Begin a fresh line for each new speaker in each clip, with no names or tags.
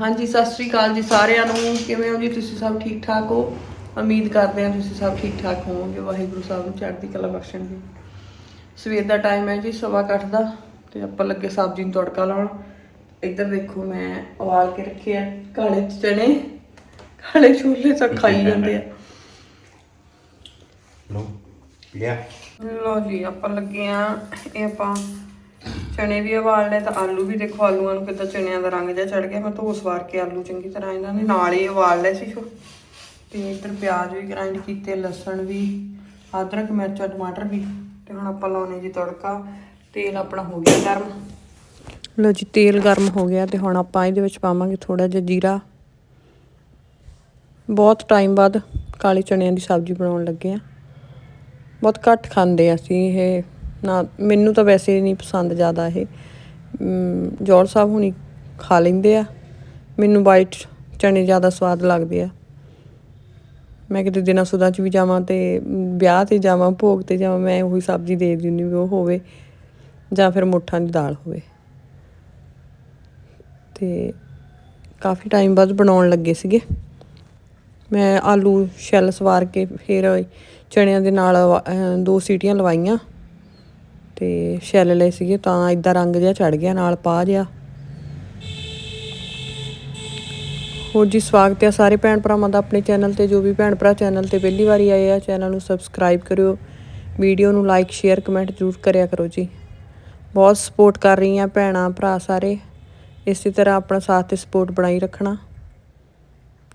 ਹਾਂਜੀ ਸਤਿ ਸ੍ਰੀ ਅਕਾਲ ਜੀ ਸਾਰਿਆਂ ਨੂੰ। ਕਿਵੇਂ ਹੋ ਜੀ? ਤੁਸੀਂ ਸਭ ਠੀਕ ਠਾਕ ਹੋ? ਉਮੀਦ ਕਰਦੇ ਹਾਂ ਤੁਸੀਂ ਸਭ ਠੀਕ ਠਾਕ ਹੋਵੋਗੇ। ਵਾਹਿਗੁਰੂ ਸਾਹਿਬ ਨੂੰ ਚੜ੍ਹਦੀ ਕਲਾ ਬਖਸ਼ਣ ਜੀ। ਸਵੇਰ ਦਾ ਟਾਈਮ ਹੈ ਜੀ ਸਵਾ ਕੁ ਅੱਠ ਦਾ ਤੇ ਆਪਾਂ ਲੱਗੇ ਸਬਜ਼ੀ ਨੂੰ ਤੜਕਾ ਲਾਉਣ। ਇੱਧਰ ਦੇਖੋ ਮੈਂ ਉਬਾਲ ਕੇ ਰੱਖੇ ਆ ਕਾਲੇ ਚਨੇ। ਕਾਲੇ ਛੋਲੇ ਤਾਂ ਖਾਈ ਜਾਂਦੇ ਆ।
ਲੋ ਲਿਆ।
ਲੋ ਜੀ ਆਪਾਂ ਲੱਗੇ ਆ ਇਹ ਆਪਾਂ ਚਣੇ ਵੀ ਉਬਾਲ ਲਏ ਤਾਂ ਆਲੂ ਵੀ ਦੇਖੋ ਆਲੂਆਂ ਨੂੰ ਕਿੱਦਾਂ ਚਣਿਆਂ ਦਾ ਰੰਗ ਜਿਹਾ ਚੜ ਗਿਆ। ਮੈਂ ਧੋ ਸਵਾਰ ਕੇ ਆਲੂ ਚੰਗੀ ਤਰ੍ਹਾਂ ਇਹਨਾਂ ਨੇ ਨਾਲ ਹੀ ਉਬਾਲ ਲਏ ਸੀ। ਸ਼ੋ ਤੇ ਇੱਧਰ ਪਿਆਜ਼ ਵੀ ਗ੍ਰਾਈਂਡ ਕੀਤੇ, ਲਸਣ ਵੀ, ਅਦਰਕ, ਮਿਰਚ, ਟਮਾਟਰ ਵੀ ਤੇ ਹੁਣ ਆਪਾਂ ਲਾਉਣੇ ਜੀ ਤੜਕਾ। ਤੇਲ ਆਪਣਾ ਹੋ ਗਿਆ ਗਰਮ। ਲੋ ਜੀ, ਤੇਲ ਗਰਮ ਹੋ ਗਿਆ ਤੇ ਹੁਣ ਆਪਾਂ ਇਹਦੇ ਵਿੱਚ ਪਾਵਾਂਗੇ ਥੋੜਾ ਜਿਹਾ ਜੀਰਾ। ਬਹੁਤ ਟਾਈਮ ਬਾਅਦ ਕਾਲੇ ਚਣਿਆਂ ਦੀ ਸਬਜ਼ੀ ਬਣਾਉਣ ਲੱਗੇ ਆ ਬਹੁਤ ਘੱਟ ਖਾਂਦੇ ਅਸੀਂ ਇਹ ਨਾ ਮੈਨੂੰ ਤਾਂ ਵੈਸੇ ਨਹੀਂ ਪਸੰਦ ਜ਼ਿਆਦਾ ਇਹ। ਅਮ, ਸਾਹਿਬ ਹੁਣੀ ਖਾ ਲੈਂਦੇ ਆ। ਮੈਨੂੰ ਵਾਈਟ ਚਣੇ ਜ਼ਿਆਦਾ ਸਵਾਦ ਲੱਗਦੇ ਆ। ਮੈਂ ਕਿਤੇ ਦਿਨਾਂ ਸੁਦਾ ਚ ਵੀ ਜਾਵਾਂ ਤੇ ਵਿਆਹ ਤੇ ਜਾਵਾਂ ਭੋਗ ਤੇ ਜਾਵਾਂ ਮੈਂ ਉਹੀ ਸਬਜ਼ੀ ਦੇ ਦਿੰਦੀ ਵੀ ਉਹ ਹੋਵੇ ਜਾਂ ਫਿਰ ਮੁੱਠਾਂ ਦੀ ਦਾਲ ਹੋਵੇ। ਤੇ ਕਾਫੀ ਟਾਈਮ ਬਾਅਦ ਬਣਾਉਣ ਲੱਗੇ ਸੀਗੇ। ਮੈਂ ਆਲੂ ਸ਼ੈਲ ਸਵਾਰ ਕੇ ਫਿਰ ਚਣਿਆਂ ਦੇ ਨਾਲ ਦੋ ਸੀਟੀਆਂ ਲਵਾਈਆਂ। ਤੇ ਛਿੱਲ ਲਏ ਸੀਗੇ ਤਾਂ ਇਦਾਂ ਰੰਗ ਜਿਹਾ ਚੜ ਗਿਆ, ਨਾਲ ਪਾ ਜਿਹਾ। ਹੋਰ ਜੀ, ਸਵਾਗਤ ਹੈ ਸਾਰੇ ਭੈਣ ਭਰਾਵਾਂ ਦਾ ਆਪਣੇ ਚੈਨਲ ਤੇ। ਜੋ ਵੀ ਭੈਣ ਭਰਾ ਚੈਨਲ ਤੇ ਪਹਿਲੀ ਵਾਰੀ ਆਏ ਆ, ਚੈਨਲ ਨੂੰ ਸਬਸਕ੍ਰਾਈਬ ਕਰਿਓ। ਵੀਡੀਓ ਨੂੰ ਲਾਈਕ, ਸ਼ੇਅਰ, ਕਮੈਂਟ ਜ਼ਰੂਰ ਕਰਿਆ ਕਰੋ ਜੀ। ਬਹੁਤ ਸਪੋਰਟ ਕਰ ਰਹੀਆਂ ਭੈਣਾਂ, ਭਰਾ ਸਾਰੇ। ਇਸੇ ਤਰ੍ਹਾਂ ਆਪਣਾ ਸਾਥ ਤੇ ਸਪੋਰਟ ਬਣਾਈ ਰੱਖਣਾ।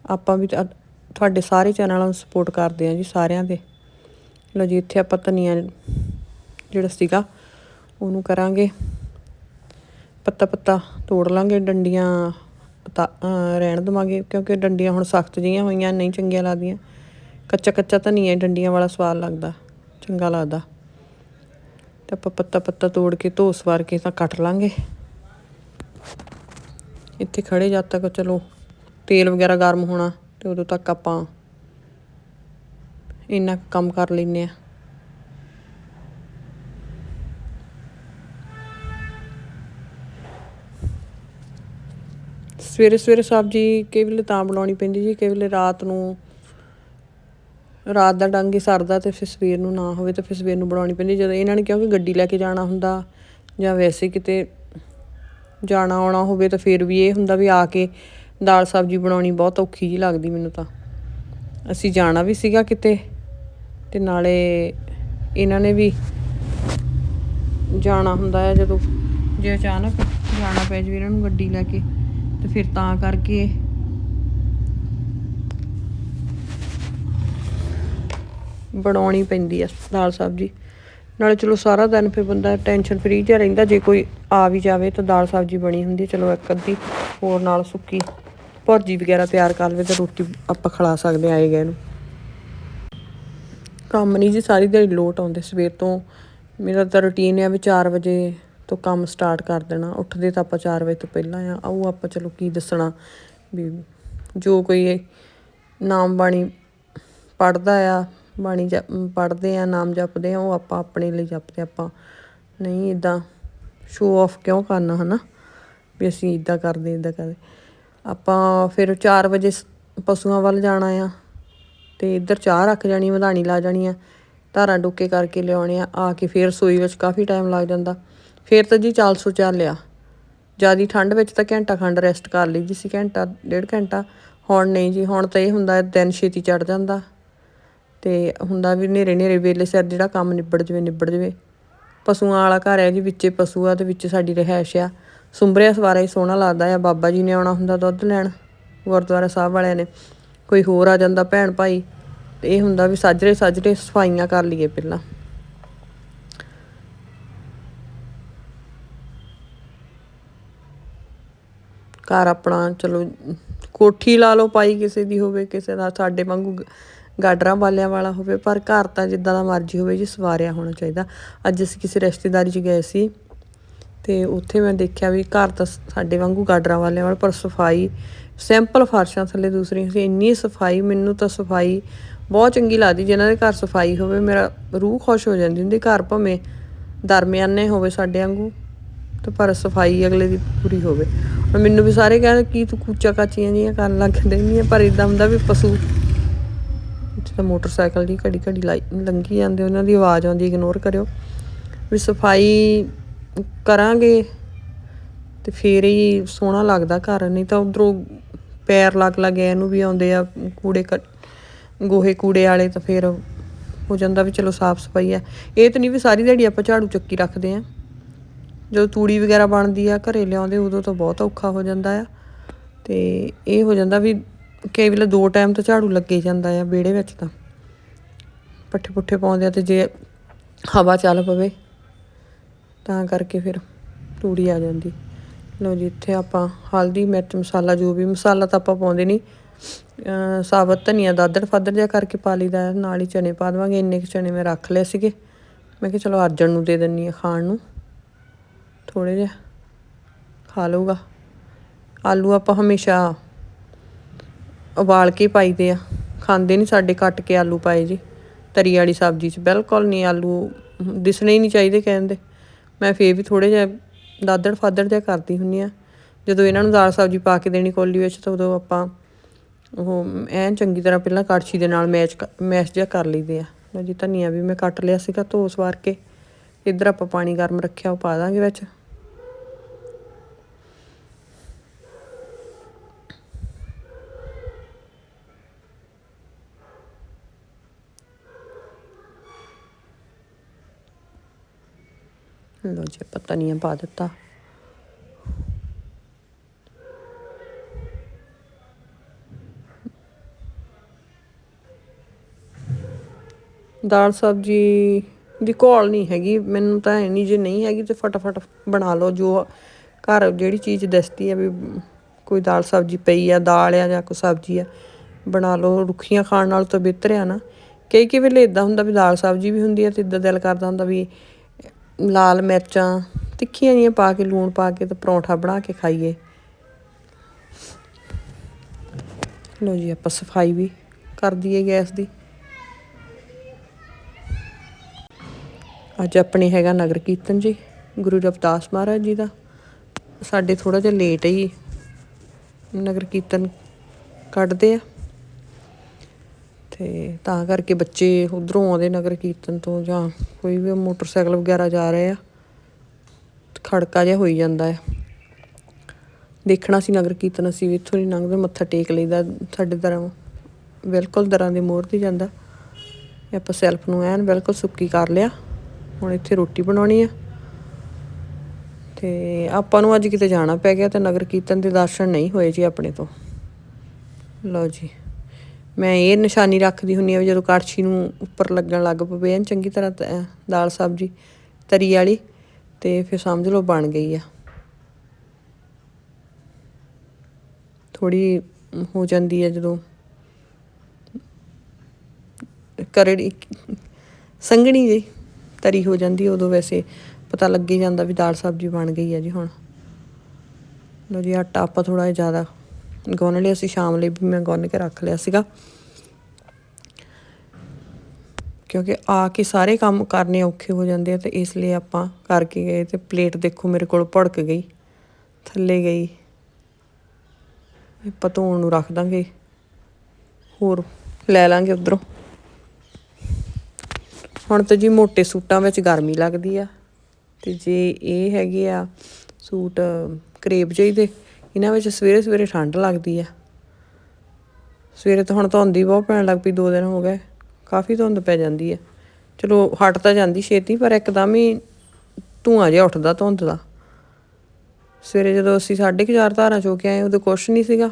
ਆਪਾਂ ਵੀ ਤੁਹਾਡੇ ਸਾਰੇ ਚੈਨਲਾਂ ਨੂੰ ਸਪੋਰਟ ਕਰਦੇ ਹਾਂ ਜੀ, ਸਾਰਿਆਂ ਦੇ। ਲੋ ਜੀ, ਇੱਥੇ ਆਪਾਂ ਧਨੀਆ ਜਿਹੜਾ ਸੀਗਾ ਉਹਨੂੰ ਕਰਾਂਗੇ। ਪੱਤਾ ਪੱਤਾ ਤੋੜ ਲਾਂਗੇ, ਡੰਡੀਆਂ ਉਤਾ- ਰਹਿਣ ਦਵਾਂਗੇ, ਕਿਉਂਕਿ ਡੰਡੀਆਂ ਹੁਣ ਸਖਤ ਜਿਹੀਆਂ ਹੋਈਆਂ, ਨਹੀਂ ਚੰਗੀਆਂ ਲੱਗਦੀਆਂ। ਕੱਚਾ ਕੱਚਾ ਤਾਂ ਨਹੀਂ ਹੈ, ਡੰਡੀਆਂ ਵਾਲਾ ਸਵਾਦ ਲੱਗਦਾ, ਚੰਗਾ ਲੱਗਦਾ। ਤੇ ਆਪਾਂ ਪੱਤਾ ਪੱਤਾ ਤੋੜ ਕੇ ਧੋ ਸਵਾਰ ਕੇ ਤਾਂ ਕੱਟ ਲਾਂਗੇ। ਇੱਥੇ ਖੜੇ ਜਦ ਤੱਕ ਚਲੋ ਤੇਲ ਵਗੈਰਾ ਗਰਮ ਹੋਣਾ, ਤੇ ਉਦੋਂ ਤੱਕ ਆਪਾਂ ਇੰਨਾ ਕੁ ਕੰਮ ਕਰ ਲੈਨੇ ਆ ਸਵੇਰੇ ਸਵੇਰੇ ਸਬਜ਼ੀ ਕਈ ਵੇਲੇ ਤਾਂ ਬਣਾਉਣੀ ਪੈਂਦੀ ਜੀ, ਕਈ ਵੇਲੇ ਰਾਤ ਨੂੰ, ਰਾਤ ਦਾ ਡੰਗ ਹੀ ਸਰਦਾ ਤੇ ਫਿਰ ਸਵੇਰ ਨੂੰ ਨਾ ਹੋਵੇ ਤਾਂ ਫਿਰ ਸਵੇਰ ਨੂੰ ਬਣਾਉਣੀ ਪੈਂਦੀ ਜਦੋਂ ਇਹਨਾਂ ਨੇ ਕਿਉਂਕਿ ਗੱਡੀ ਲੈ ਕੇ ਜਾਣਾ ਹੁੰਦਾ ਜਾਂ ਵੈਸੇ ਕਿਤੇ ਜਾਣਾ ਆਉਣਾ ਹੋਵੇ ਤਾਂ ਫਿਰ ਵੀ ਇਹ ਹੁੰਦਾ ਵੀ ਆ ਕੇ ਦਾਲ ਸਬਜ਼ੀ ਬਣਾਉਣੀ ਬਹੁਤ ਔਖੀ ਜੀ ਲੱਗਦੀ ਮੈਨੂੰ ਤਾਂ। ਅਸੀਂ ਜਾਣਾ ਵੀ ਸੀਗਾ ਕਿਤੇ ਤੇ ਨਾਲੇ ਇਹਨਾਂ ਨੇ ਵੀ ਜਾਣਾ ਹੁੰਦਾ ਹੈ ਜਦੋਂ ਜੇ ਅਚਾਨਕ ਜਾਣਾ ਪੈ ਜਾਵੇ ਇਹਨਾਂ ਨੂੰ ਗੱਡੀ ਲੈ ਕੇ। ਤੇ ਫਿਰ ਤਾਂ ਕਰਕੇ ਬਣਾਉਣੀ ਪੈਂਦੀ ਆ ਦਾਲ ਸਬਜ਼ੀ ਨਾਲੇ ਚਲੋ ਸਾਰਾ ਦਿਨ ਫਿਰ ਬੰਦਾ ਟੈਨਸ਼ਨ ਫਰੀ ਜਿਹਾ ਰਹਿੰਦਾ, ਜੇ ਕੋਈ ਆ ਵੀ ਜਾਵੇ ਤਾਂ ਦਾਲ ਸਬਜ਼ੀ ਬਣੀ ਹੁੰਦੀ ਚਲੋ ਇੱਕ ਅੱਧੀ ਹੋਰ ਨਾਲ ਸੁੱਕੀ ਭੁਰਜੀ ਵਗੈਰਾ ਤਿਆਰ ਕਰ ਲਵੇ ਤਾਂ ਰੋਟੀ ਆਪਾਂ ਖਿਲਾ ਸਕਦੇ ਆਏ ਗਏ ਨੂੰ। ਕੰਮ ਨਹੀਂ ਜੀ, ਸਾਰੀ ਦਿਹਾੜੀ ਲੋਟ ਆਉਂਦੇ ਸਵੇਰ ਤੋਂ। ਮੇਰਾ ਤਾਂ ਰੁਟੀਨ ਹੈ ਵੀ 4 ਵਜੇ ਤੋਂ ਕੰਮ ਸਟਾਰਟ ਕਰ ਦੇਣਾ। ਉੱਠਦੇ ਤਾਂ ਆਪਾਂ 4 ਵਜੇ ਤੋਂ ਪਹਿਲਾਂ ਆ। ਉਹ ਆਪਾਂ ਚਲੋ ਕੀ ਦੱਸਣਾ ਵੀ ਜੋ ਕੋਈ ਨਾਮ ਬਾਣੀ ਪੜਦਾ ਆ, ਬਾਣੀ ਪੜਦੇ ਆ, ਨਾਮ ਜਪਦੇ ਆ, ਉਹ ਆਪਾਂ ਆਪਣੇ ਲਈ ਜਪਦੇ ਆਪਾਂ। ਨਹੀਂ ਇਦਾਂ ਸ਼ੋ ਆਫ ਕਿਉਂ ਕਰਨਾ, ਹਨਾ? ਵੀ ਅਸੀਂ ਇਦਾਂ ਕਰਦੇ ਇਦਾਂ ਕਰਦੇ। ਆਪਾਂ ਫਿਰ 4 ਵਜੇ ਸ- ਪਸ਼ੂਆਂ ਵੱਲ ਜਾਣਾ ਆ। ਤੇ ਇੱਧਰ ਚਾਹ ਰੱਖ ਜਾਣੀ, ਮਧਾਣੀ ਲਾ ਜਾਣੀ ਆ। ਧਾਰਾਂ ਡੁੱਕੇ ਕਰਕੇ ਲਿਆਉਣੇ ਆ। ਆ ਕੇ ਫਿਰ ਸੋਈ ਵਿੱਚ ਕਾਫੀ ਟਾਈਮ ਲੱਗ ਜਾਂਦਾ। ਫਿਰ ਤਾਂ ਜੀ 404 ਚੱਲਿਆ ਜਿਆਦੀ ਠੰਡ ਵਿੱਚ ਤਾਂ ਘੰਟਾ ਖੰਡ ਰੈਸਟ ਕਰ ਲਈ ਜੀ ਸੀ, ਘੰਟਾ, ਡੇਢ ਘੰਟਾ। ਹੁਣ ਨਹੀਂ ਜੀ, ਹੁਣ ਤਾਂ ਇਹ ਹੁੰਦਾ ਦਿਨ ਛੇਤੀ ਚੜ ਜਾਂਦਾ। ਤੇ ਹੁੰਦਾ ਵੀ ਨੇਰੇ ਨੇਰੇ ਵੇਲੇ ਸਿਰ ਜਿਹੜਾ ਕੰਮ ਨਿਬੜ ਜਵੇ ਨਿਬੜ ਜਵੇ। ਪਸ਼ੂਆਂ ਵਾਲਾ ਘਰ ਹੈ ਜੀ, ਵਿੱਚੇ ਪਸ਼ੂ ਆ ਤੇ ਵਿੱਚ ਸਾਡੀ ਰਹਿائش ਆ। ਸੁੰਬਰਿਆ ਸਵਾਰਾ ਹੀ ਸੋਹਣਾ ਲੱਗਦਾ ਆ, ਬਾਬਾ ਜੀ ਨੇ ਆਉਣਾ ਹੁੰਦਾ ਦੁੱਧ ਲੈਣ, ਗੁਰਦੁਆਰਾ ਸਾਹਿਬ ਵਾਲਿਆਂ ਨੇ। ਕੋਈ ਹੋਰ ਆ ਜਾਂਦਾ, ਭੈਣ ਭਾਈ। ਤੇ ਇਹ ਹੁੰਦਾ ਵੀ ਸਾਜਰੇ ਸਾਜਰੇ ਸਫਾਈਆਂ ਕਰ ਲਈਏ ਪਹਿਲਾਂ। ਘਰ ਆਪਣਾ, ਚਲੋ, ਕੋਠੀ ਲਾ ਲਓ ਪਾਈ ਕਿਸੇ ਦੀ ਹੋਵੇ, ਕਿਸੇ ਦਾ, ਸਾਡੇ ਵਾਂਗੂ ਗ- ਗਾਡਰਾਂ ਵਾਲਿਆਂ ਵਾਲਾ ਹੋਵੇ, ਪਰ ਘਰ ਤਾਂ ਜਿੱਦਾਂ ਦਾ ਮਰਜ਼ੀ ਹੋਵੇ ਜੀ, ਸਵਾਰਿਆ ਹੋਣਾ ਚਾਹੀਦਾ। ਅੱਜ ਅਸੀਂ ਕਿਸੇ ਰਿਸ਼ਤੇਦਾਰੀ 'ਚ ਗਏ ਸੀ ਤੇ ਉੱਥੇ ਮੈਂ ਦੇਖਿਆ ਵੀ ਘਰ ਤਾਂ ਸਾਡੇ ਵਾਂਗੂ ਗਾਡਰਾਂ ਵਾਲਿਆਂ ਵਾਲਾ, ਪਰ ਸਫ਼ਾਈ, ਸਿੰਪਲ ਫਰਸ਼ਾਂ ਥੱਲੇ ਦੂਸਰੀਆਂ ਸੀ, ਇੰਨੀ ਸਫ਼ਾਈ, ਮੈਨੂੰ ਤਾਂ ਸਫ਼ਾਈ ਬਹੁਤ ਚੰਗੀ ਲੱਗਦੀ, ਜਿਨ੍ਹਾਂ ਦੇ ਘਰ ਸਫ਼ਾਈ ਹੋਵੇ, ਮੇਰਾ ਰੂਹ ਖੁਸ਼ ਹੋ ਜਾਂਦੀ ਹੁੰਦੀ, ਘਰ ਭਾਵੇਂ ਦਰਮਿਆਨੇ ਹੋਵੇ ਸਾਡੇ ਵਾਂਗੂ, ਤੇ ਪਰ ਸਫ਼ਾਈ ਅਗਲੇ ਦੀ ਪੂਰੀ ਹੋਵੇ। ਹੁਣ ਮੈਨੂੰ ਵੀ ਸਾਰੇ ਕਹਿੰਦੇ ਕੀ ਤੂੰ ਕੂਚਾ ਕਾਚੀਆਂ ਜੀਆਂ ਕਰਨ ਲੱਗ ਜਾਂਦੀ ਆ, ਪਰ ਇਦਾਂ ਹੁੰਦਾ ਵੀ ਪਸ਼ੂ ਇੱਥੇ ਮੋਟਰਸਾਈਕਲ ਦੀ ਘੜੀ ਘੜੀ ਲਾਈ ਲੰਘੀ ਜਾਂਦੇ, ਉਹਨਾਂ ਦੀ ਆਵਾਜ਼ ਆਉਂਦੀ ਇਗਨੋਰ ਕਰਿਓ। ਵੀ ਸਫ਼ਾਈ ਕਰਾਂਗੇ ਤੇ ਫੇਰ ਹੀ ਸੋਹਣਾ ਲੱਗਦਾ ਘਰ, ਨਹੀਂ ਤਾਂ ਉਧਰੋਂ ਪੈਰ ਲੱਗ ਲੱਗ ਇਹਨੂੰ ਵੀ ਆਉਂਦੇ ਆ, ਕੂੜੇ ਕ- ਗੋਹੇ ਕੂੜੇ ਵਾਲੇ ਤਾਂ ਫੇਰ ਹੋ ਜਾਂਦਾ ਵੀ ਚਲੋ ਸਾਫ਼ ਸਫ਼ਾਈ ਆ। ਇਹ ਤਾਂ ਨਹੀਂ ਵੀ ਸਾਰੀ ਦਿਹਾੜੀ ਆਪਾਂ ਝਾੜੂ ਚੱਕੀ ਰੱਖਦੇ ਆ। ਜਦੋਂ ਤੂੜੀ ਵਗੈਰਾ ਬਣਦੀ ਆ, ਘਰੇ ਲਿਆਉਂਦੇ, ਉਦੋਂ ਤਾਂ ਬਹੁਤ ਔਖਾ ਹੋ ਜਾਂਦਾ ਆ। ਤੇ ਇਹ ਹੋ ਜਾਂਦਾ ਵੀ ਕਈ ਵੇਲੇ ਦੋ ਟਾਈਮ ਤਾਂ ਝਾੜੂ ਲੱਗੇ ਜਾਂਦਾ ਆ, ਵਿਹੜੇ ਵਿੱਚ ਤਾਂ। ਪੱਠੇ ਪੁੱਠੇ ਪਾਉਂਦੇ ਆ ਤੇ ਜੇ ਹਵਾ ਚੱਲ ਪਵੇ, ਤਾਂ ਕਰਕੇ ਫਿਰ ਤੂੜੀ ਆ ਜਾਂਦੀ। ਲਓ ਜੀ, ਇੱਥੇ ਆਪਾਂ ਹਲਦੀ, ਮਿਰਚ, ਮਸਾਲਾ ਜੋ ਵੀ, ਮਸਾਲਾ ਤਾਂ ਆਪਾਂ ਪਾਉਂਦੇ ਨਹੀਂ। ਸਾਬਤ ਧਨੀਆ, ਦਾਦੜ ਫਾਦਰ ਜਿਹਾ ਕਰਕੇ ਪਾ ਲਈਦਾ, ਨਾਲ ਹੀ ਚਨੇ ਪਾ ਦੇਵਾਂਗੇ। ਇੰਨੇ ਕੁ ਚਨੇ ਮੈਂ ਰੱਖ ਲਏ ਸੀਗੇ। ਮੈਂ ਕਿਹਾ ਚਲੋ ਅਰਜਨ ਨੂੰ ਦੇ ਦਿੰਨੀ ਆ ਖਾਣ ਨੂੰ। ਥੋੜੇ ਜਿਹਾ ਖਾ ਲਊਗਾ। ਆਲੂ ਆਪਾਂ ਹਮੇਸ਼ਾ ਉਬਾਲ ਕੇ ਪਾਈਦੇ ਆ। ਖਾਂਦੇ ਨਹੀਂ ਸਾਡੇ ਕੱਟ ਕੇ ਆਲੂ ਪਾਏ ਜੀ। ਤਰੀ ਵਾਲੀ ਸਬਜ਼ੀ 'ਚ ਬਿਲਕੁਲ ਨਹੀਂ ਆਲੂ ਦਿਸਣੇ ਹੀ ਨਹੀਂ ਚਾਹੀਦੇ ਕਹਿੰਦੇ ਮੈਂ ਫੇਰ ਵੀ ਥੋੜੇ ਜਿਹਾ ਦਾਦੜ ਫਾਦੜ ਜਿਹਾ ਕਰਦੀ ਹੁੰਨੀ ਆ। ਜਦੋਂ ਇਹਨਾਂ ਨੂੰ ਦਾਲ ਸਬਜ਼ੀ ਪਾ ਕੇ ਦੇਣੀ ਕੋਲੀ ਵਿੱਚ ਤਾਂ ਉਦੋਂ ਆਪਾਂ ਉਹ ਐਨ ਚੰਗੀ ਤਰ੍ਹਾਂ ਪਹਿਲਾਂ ਕੜਛੀ ਦੇ ਨਾਲ ਮੈਚ ਮੈਸ਼ ਜਿਹਾ ਕਰ ਲਈਦੇ ਆ। ਜੀ ਧਨੀਆ ਵੀ ਮੈਂ ਕੱਟ ਲਿਆ ਸੀਗਾ ਧੋ ਸਵਾਰ ਕੇ। ਇੱਧਰ ਆਪਾਂ ਪਾਣੀ ਗਰਮ ਰੱਖਿਆ ਉਹ ਪਾ ਦਾਂਗੇ ਵਿੱਚ। ਲੋ ਜੀ ਆਪਾਂ ਧਨੀਆ ਪਾ ਦਿੱਤਾ। ਦਾਲ ਸਬਜੀ ਦੀ ਘੋਲ ਨਹੀਂ ਹੈਗੀ, ਮੈਨੂੰ ਤਾਂ ਐ ਜੇ ਨਹੀਂ ਹੈਗੀ, ਤੇ ਫਟਾਫਟ ਬਣਾ ਲਓ, ਜੋ ਘਰ ਜਿਹੜੀ ਚੀਜ਼ ਦਿਸਦੀ ਹੈ ਵੀ ਕੋਈ ਦਾਲ ਸਬਜੀ ਪਈ ਆ, ਦਾਲ ਆ ਜਾਂ ਕੋਈ ਸਬਜੀ ਆ, ਬਣਾ ਲਓ। ਰੁੱਖੀਆਂ ਖਾਣ ਨਾਲ ਤਾਂ ਬਿਹਤਰ ਆ ਨਾ। ਕਈ ਕਈ ਵੇਲੇ ਇਦਾਂ ਹੁੰਦਾ ਵੀ ਦਾਲ ਸਬਜੀ ਵੀ ਹੁੰਦੀ ਆ ਤੇ ਇਦਾਂ ਦਿਲ ਕਰਦਾ ਹੁੰਦਾ ਵੀ ਲਾਲ ਮਿਰਚਾਂ, ਤਿੱਖੀਆਂ ਜੀਆਂ ਪਾ ਕੇ, ਲੂਣ ਪਾ ਕੇ ਤੇ ਪਰੌਂਠਾ ਬਣਾ ਕੇ ਖਾਈਏ। ਲਓ ਜੀ, ਆਪਾਂ ਸਫ਼ਾਈ ਵੀ ਕਰ ਦਈਏ ਗੈਸ ਦੀ। ਅੱਜ ਆਪਣੇ ਹੈਗਾ ਨਗਰ ਕੀਰਤਨ ਜੀ, ਗੁਰੂ ਰਵਿਦਾਸ ਮਹਾਰਾਜ ਜੀ ਦਾ। ਸਾਡੇ ਥੋੜਾ ਜਿਹਾ ਲੇਟ ਹੀ ਨਗਰ ਕੀਰਤਨ ਕੱਢਦੇ ਆ। ਤੇ ਤਾਂ ਕਰਕੇ ਬੱਚੇ ਉਧਰੋਂ ਆਉਂਦੇ ਨਗਰ ਕੀਰਤਨ ਤੋਂ ਜਾਂ ਕੋਈ ਵੀ ਮੋਟਰਸਾਈਕਲ ਵਗੈਰਾ ਜਾ ਰਹੇ ਆ, ਖੜਕਾ ਜਿਹਾ ਹੋਈ ਜਾਂਦਾ ਹੈ ਦੇਖਣਾ ਸੀ ਨਗਰ ਕੀਰਤਨ, ਅਸੀਂ ਵੀ ਇੱਥੋਂ ਹੀ ਲੰਘਦੇ ਮੱਥਾ ਟੇਕ ਲਈਦਾ, ਸਾਡੇ ਦਰਾਂ ਬਿਲਕੁਲ ਦਰਾਂ ਦੇ ਮੋਹਰ ਤੇ ਜਾਂਦਾ। ਇਹ ਆਪਾਂ ਸੈਲਫ ਨੂੰ ਐਨ ਬਿਲਕੁਲ ਸੁੱਕੀ ਕਰ ਲਿਆ, ਹੁਣ ਇੱਥੇ ਰੋਟੀ ਬਣਾਉਣੀ ਆ। ਤੇ ਆਪਾਂ ਨੂੰ ਅੱਜ ਕਿਤੇ ਜਾਣਾ ਪੈ ਗਿਆ ਤੇ ਨਗਰ ਕੀਰਤਨ ਦੇ ਦਰਸ਼ਨ ਨਹੀਂ ਹੋਏ ਜੀ ਆਪਣੇ ਤੋਂ। ਲਓ ਜੀ। ਮੈਂ ਇਹ ਨਿਸ਼ਾਨੀ ਰੱਖਦੀ ਹੁੰਨੀ ਆ ਵੀ ਜਦੋਂ ਕੜਛੀ ਨੂੰ ਉੱਪਰ ਲੱਗਣ ਲੱਗ ਪਵੇ, ਐਨ ਚੰਗੀ ਤਰ੍ਹਾਂ ਦਾਲ ਸਬਜੀ ਤਰੀ ਵਾਲੀ ਤੇ ਫਿਰ ਸਮਝ ਲਓ ਬਣ ਗਈ ਆ। ਥੋੜੀ ਹੋ ਜਾਂਦੀ ਹੈ ਜਦੋਂ ਕਰੜੀ ਸੰਘਣੀ ਜੀ ਤਰੀ ਹੋ ਜਾਂਦੀ ਉਦੋਂ ਵੈਸੇ ਪਤਾ ਲੱਗੇ ਜਾਂਦਾ ਵੀ ਦਾਲ ਸਬਜ਼ੀ ਬਣ ਗਈ ਹੈ ਜੀ ਹੁਣ। ਲੋ ਜੀ ਆਟਾ ਆਪਾਂ ਥੋੜਾ ਜਿਹਾ ਜ਼ਿਆਦਾ ਗੁੰਨ ਲਿਆ ਸੀ ਸ਼ਾਮ ਲਈ ਵੀ ਮੈਂ ਗੁੰਨ ਕੇ ਰੱਖ ਲਿਆ ਸੀਗਾ। ਕਿਉਂਕਿ ਆ ਕੇ ਸਾਰੇ ਕੰਮ ਕਰਨੇ ਔਖੇ ਹੋ ਜਾਂਦੇ ਆ ਤੇ ਇਸ ਲਈ ਆਪਾਂ ਕਰਕੇ ਗਏ ਤੇ ਪਲੇਟ ਦੇਖੋ ਮੇਰੇ ਕੋਲ ਭੜਕ ਗਈ, ਥੱਲੇ ਗਈ। ਆਪਾਂ ਧੋਣ ਨੂੰ ਰੱਖ ਦਾਂਗੇ, ਹੋਰ ਲੈ ਲਾਂਗੇ ਉਧਰੋਂ। ਹੁਣ ਤਾਂ ਜੀ ਮੋਟੇ ਸੂਟਾਂ ਵਿੱਚ ਗਰਮੀ ਲੱਗਦੀ ਆ, ਤੇ ਜੇ ਇਹ ਹੈਗੇ ਆ ਸੂਟ ਕਰੇਬ ਜਿਹੀ ਦੇ ਇਹਨਾਂ ਵਿੱਚ ਸਵੇਰੇ ਸਵੇਰੇ ਠੰਡ ਲੱਗਦੀ ਆ। ਸਵੇਰੇ ਤਾਂ ਹੁਣ ਧੁੰਦ ਹੀ ਬਹੁਤ ਪੈਣ ਲੱਗ ਪਈ, ਦੋ ਦਿਨ ਹੋ ਗਏ, ਕਾਫੀ ਧੁੰਦ ਪੈ ਜਾਂਦੀ ਆ। ਚਲੋ ਹਟ ਤਾਂ ਜਾਂਦੀ ਛੇਤੀ, ਪਰ ਇੱਕਦਮ ਹੀ ਧੂਆਂ ਜਿਹਾ ਉੱਠਦਾ ਧੁੰਦ ਦਾ। ਸਵੇਰੇ ਜਦੋਂ ਅਸੀਂ 4:30 ਧਾਰਾਂ ਚੋ ਕੇ ਆਏ, ਉਦੋਂ ਕੁਛ ਨਹੀਂ ਸੀਗਾ।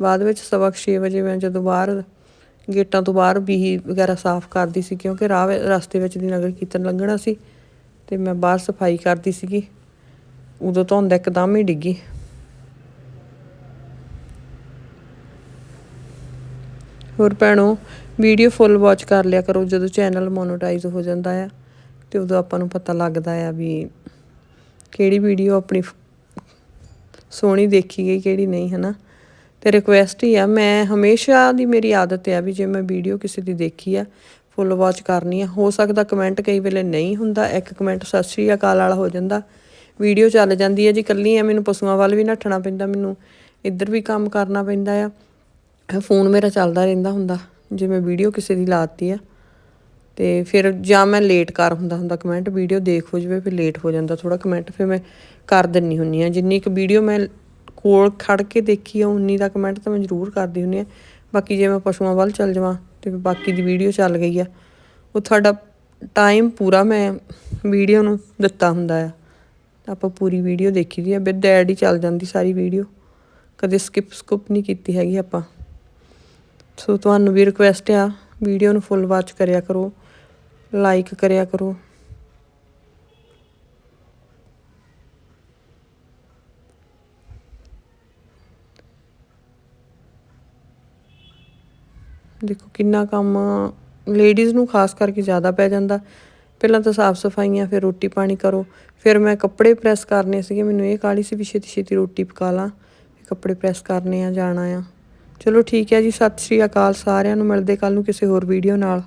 ਬਾਅਦ ਵਿੱਚ ਸਵਾ ਕੁ ਛੇ ਵਜੇ ਮੈਂ ਜਦੋਂ ਬਾਹਰ ਗੇਟਾਂ ਤੋਂ ਬਾਹਰ ਬੀਹੀ ਵਗੈਰਾ ਸਾਫ਼ ਕਰਦੀ ਸੀ, ਕਿਉਂਕਿ ਰਾਹ ਰਸਤੇ ਵਿੱਚ ਦੀ ਨਗਰ ਕੀਰਤਨ ਲੰਘਣਾ ਸੀ, ਤੇ ਮੈਂ ਬਾਹਰ ਸਫ਼ਾਈ ਕਰਦੀ ਸੀਗੀ। ਉਦੋਂ ਧੁੰਦ ਇੱਕਦਮ ਹੀ ਡਿੱਗੀ। ਹੋਰ ਭੈਣੋ ਵੀਡੀਓ ਫੁੱਲ ਵਾਚ ਕਰ ਲਿਆ ਕਰੋ ਜਦੋਂ ਚੈਨਲ ਮੋਨੋਟਾਈਜ਼ ਹੋ ਜਾਂਦਾ ਆ ਤੇ ਉਦੋਂ ਆਪਾਂ ਨੂੰ ਪਤਾ ਲੱਗਦਾ ਆ ਵੀ ਕਿਹੜੀ ਵੀਡੀਓ ਆਪਣੀ ਸੋਹਣੀ ਦੇਖੀ ਗਈ, ਕਿਹੜੀ ਨਹੀਂ ਹੈ ਨਾ ਤੇ ਰਿਕੁਐਸਟ ਹੀ ਆ, ਮੈਂ ਹਮੇਸ਼ਾ ਦੀ ਮੇਰੀ ਆਦਤ ਆ ਵੀ ਜੇ ਮੈਂ ਵੀਡੀਓ ਕਿਸੇ ਦੀ ਦੇਖੀ ਆ ਫੁੱਲ ਵਾਚ ਕਰਨੀ ਆ, ਹੋ ਸਕਦਾ ਕਮੈਂਟ ਕਈ ਵੇਲੇ ਨਹੀਂ ਹੁੰਦਾ, ਇੱਕ ਕਮੈਂਟ ਸਤਿ ਸ਼੍ਰੀ ਅਕਾਲ ਵਾਲਾ ਹੋ ਜਾਂਦਾ ਵੀਡੀਓ ਚੱਲ ਜਾਂਦੀ ਹੈ ਜੀ ਕੱਲੀ ਆ ਮੈਨੂੰ ਪਸ਼ੂਆਂ ਵੱਲ ਵੀ ਨੱਠਣਾ ਪੈਂਦਾ, ਮੈਨੂੰ ਇੱਧਰ ਵੀ ਕੰਮ ਕਰਨਾ ਪੈਂਦਾ ਆ। ਫੋਨ ਮੇਰਾ ਚੱਲਦਾ ਰਹਿੰਦਾ ਹੁੰਦਾ, ਜੇ ਮੈਂ ਵੀਡੀਓ ਕਿਸੇ ਦੀ ਲਾਤੀ ਆ, ਤੇ ਫਿਰ ਜਾਂ ਮੈਂ ਲੇਟ ਕਰ ਹੁੰਦਾ ਹੁੰਦਾ ਕਮੈਂਟ ਵੀਡੀਓ ਦੇਖ ਹੋ ਜਵੇ, ਫਿਰ ਲੇਟ ਹੋ ਜਾਂਦਾ ਥੋੜਾ ਕਮੈਂਟ ਫਿਰ ਮੈਂ ਕਰ ਦਿੰਨੀ ਹੁੰਨੀ ਆ। ਜਿੰਨੀ ਕੁ ਵੀਡੀਓ ਮੈਂ ਕੋਲ ਖੜ ਕੇ ਦੇਖੀ ਆ, ਉਨੀ ਦਾ ਕਮੈਂਟ ਤਾਂ ਮੈਂ ਜ਼ਰੂਰ ਕਰਦੀ ਹੁੰਨੀ ਆ। ਬਾਕੀ ਜੇ ਮੈਂ ਪਸ਼ੂਆਂ ਵੱਲ ਚੱਲ ਜਾਵਾਂ, ਤੇ ਬਾਕੀ ਦੀ ਵੀਡੀਓ ਚੱਲ ਗਈ ਆ, ਉਹ ਤੁਹਾਡਾ ਟਾਈਮ ਪੂਰਾ ਮੈਂ ਵੀਡੀਓ ਨੂੰ ਦਿੱਤਾ ਹੁੰਦਾ ਆ। ਆਪਾਂ ਪੂਰੀ ਵੀਡੀਓ ਦੇਖੀ ਦੀ ਆ ਵਿਦ ਐਡ ਹੀ ਚੱਲ ਜਾਂਦੀ ਸਾਰੀ ਵੀਡੀਓ ਕਦੇ ਸਕਿਪ ਸਕੁਪ ਨਹੀਂ ਕੀਤੀ ਹੈਗੀ ਆਪਾਂ। ਸੋ ਤੁਹਾਨੂੰ ਵੀ ਰਿਕੁਐਸਟ ਆ ਵੀਡੀਓ ਨੂੰ ਫੁੱਲ ਵਾਚ ਕਰਿਆ ਕਰੋ ਲਾਈਕ ਕਰਿਆ ਕਰੋ। ਦੇਖੋ ਕਿੰਨਾ ਕੰਮ ਲੇਡੀਜ਼ ਨੂੰ ਖਾਸ ਕਰਕੇ ਜ਼ਿਆਦਾ ਪੈ ਜਾਂਦਾ। ਪਹਿਲਾਂ ਤਾਂ ਸਾਫ਼ ਸਫਾਈਆਂ, ਫਿਰ ਰੋਟੀ ਪਾਣੀ ਕਰੋ। ਫਿਰ ਮੈਂ ਕੱਪੜੇ ਪ੍ਰੈਸ ਕਰਨੇ ਸੀਗੇ, ਮੈਨੂੰ ਇਹ ਕਾਲੀ ਸੀ ਵੀ ਛੇਤੀ ਛੇਤੀ ਰੋਟੀ ਪਕਾ ਲਾਂ। ਕੱਪੜੇ ਪ੍ਰੈਸ ਕਰਨੇ ਆ, ਜਾਣਾ ਆ। ਚਲੋ ਠੀਕ ਹੈ ਜੀ, ਸਤਿ ਸ਼੍ਰੀ ਅਕਾਲ ਸਾਰਿਆਂ ਨੂੰ, ਮਿਲਦੇ ਕੱਲ ਨੂੰ ਕਿਸੇ ਹੋਰ ਵੀਡੀਓ ਨਾਲ।